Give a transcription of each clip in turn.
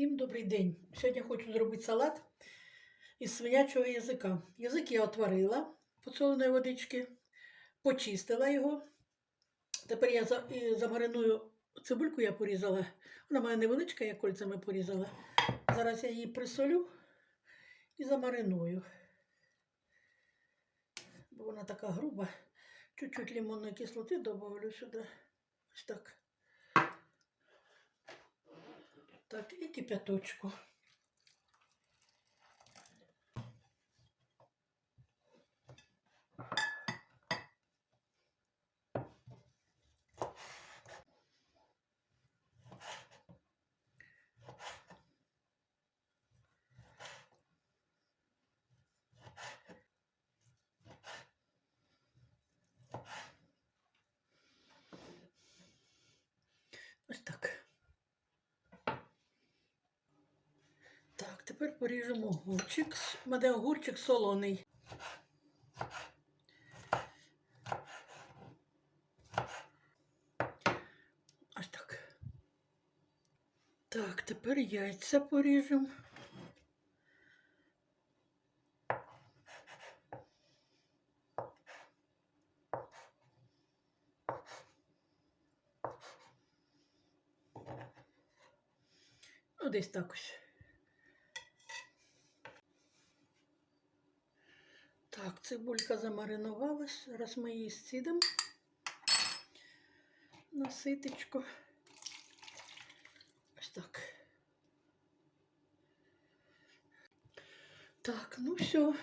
Всім добрий день. Сьогодні хочу зробити салат із свинячого язика. Язик я отварила поцоленої водички, почистила його. Тепер я замариную цибульку, я порізала. Вона мене невеличка, я кольцями порізала. Зараз я її присолю і замариную. Бо вона така груба. Чуть-чуть лимонної кислоти добавлю сюди. Ось так. Так, і кипяточку. Ось так. Так, тепер поріжемо огурчик. У мене огурчик солоний. Ось так. Так, тепер яйця поріжемо. Десь так ось. Так, цибулька замаринувалась. раз ми її зцідимо на ситечко. Ось так. Так, ну все.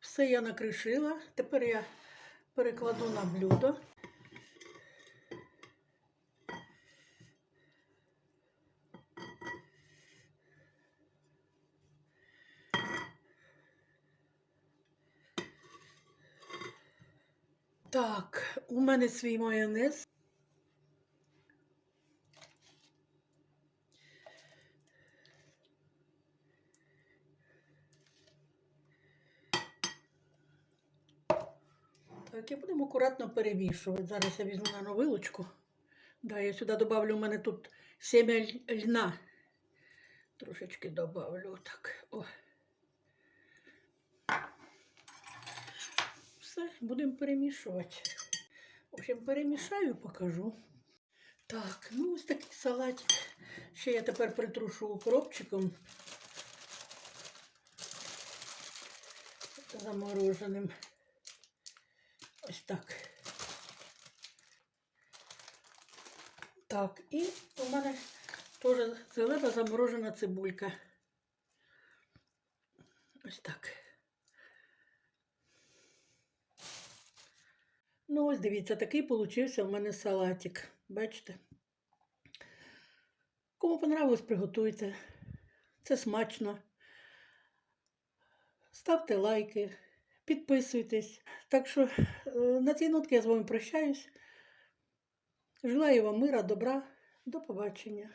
Все я накришила. Тепер я перекладу на блюдо. Так, у мене свій майонез. Так, і будемо акуратно перемішувати. Зараз я візьму на вилочку. Да, я сюди добавлю, у мене тут сім'я льна. Трошечки добавлю. Так. О. Все, будемо перемішувати. В общем, перемішаю, покажу. Так, ну ось такий салатик. Ще я тепер притрушу укропчиком замороженим. Ось так. Так, і у мене теж зелена заморожена цибулька. Ось так. Ну, ось дивіться, такий получився в мене салатик. Бачите? Кому понравилось, приготуйте. Це смачно. Ставте лайки, підписуйтесь. Так що е, на цій нотці я з вами прощаюсь. Желаю вам мира, добра. До побачення.